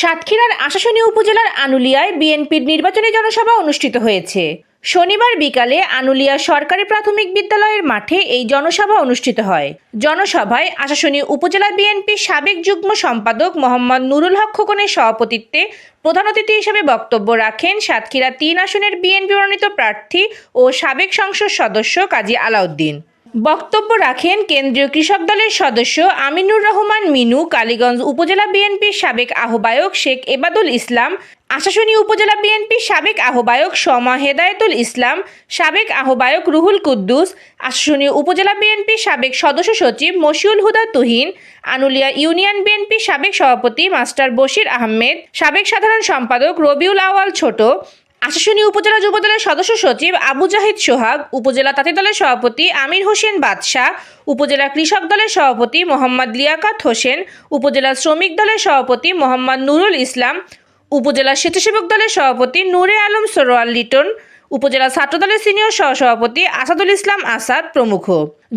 সাতক্ষীরার আশাশুনি উপজেলার আনুলিয়ায় বিএনপির নির্বাচনী জনসভা অনুষ্ঠিত হয়েছে। শনিবার বিকালে আনুলিয়া সরকারি প্রাথমিক বিদ্যালয়ের মাঠে এই জনসভা অনুষ্ঠিত হয়। জনসভায় আশাশুনি উপজেলা বিএনপির সাবেক যুগ্ম সম্পাদক মোহাম্মদ নুরুল হক খোকনের সভাপতিত্বে প্রধান অতিথি হিসেবে বক্তব্য রাখেন সাতক্ষীরা তিন আসনের বিএনপি মনোনীত প্রার্থী ও সাবেক সংসদ সদস্য কাজী আলাউদ্দিন। বক্তব্য রাখেন কেন্দ্রীয় কৃষক দলের সদস্য আমিনুর রহমান মিনু, কালীগঞ্জ উপজেলা বিএনপির সাবেক আহ্বায়ক শেখ এবাদুল ইসলাম, আশাশুনি উপজেলা বিএনপির সাবেক আহ্বায়ক সমা হেদায়েতুল ইসলাম, সাবেক আহ্বায়ক রুহুল কুদ্দুস, আশাশুনি উপজেলা বিএনপির সাবেক সদস্য সচিব মশিউল হুদা তুহিন, আনুলিয়া ইউনিয়ন বিএনপির সাবেক সভাপতি মাস্টার বশির আহমেদ, সাবেক সাধারণ সম্পাদক রবিউল আওয়াল ছোট আশাশুনি উপজেলা যুবদলের সদস্য সচিব আবু জাহিদ সোহাগ, উপজেলা তাঁতি দলের সভাপতি আমির হোসেন বাদশাহ, উপজেলা কৃষক দলের সভাপতি মোহাম্মদ লিয়াকাত হোসেন, উপজেলা শ্রমিক দলের সভাপতি মোহাম্মদ নুরুল ইসলাম, উপজেলা স্বেচ্ছাসেবক দলের সভাপতি নূরে আলম সরোয়াল লিটন উপজেলা ছাত্রদলের সিনিয়র সহসভাপতি আসাদুল ইসলাম আসাদ প্রমুখ।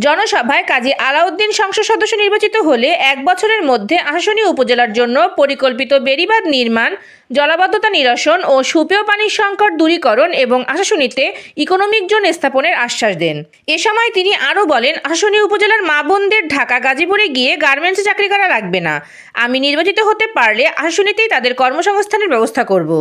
জনসভায় কাজী আলাউদ্দিন সংসদ সদস্য নির্বাচিত হলে এক বছরের মধ্যে আশাশুনি উপজেলার জন্য পরিকল্পিত বেড়িবাঁধ নির্মাণ, জলাবদ্ধতা নিরসন ও সুপেয় পানির সংকট দূরীকরণ এবং আশাশুনিতে ইকোনমিক জোন স্থাপনের আশ্বাস দেন। এ সময় তিনি আরও বলেন আশাশুনি উপজেলার মা বোনদের ঢাকা গাজীপুরে গিয়ে গার্মেন্টসে চাকরি করা লাগবে না। আমি নির্বাচিত হতে পারলে আশাশুনিতেই তাদের কর্মসংস্থানের ব্যবস্থা করব।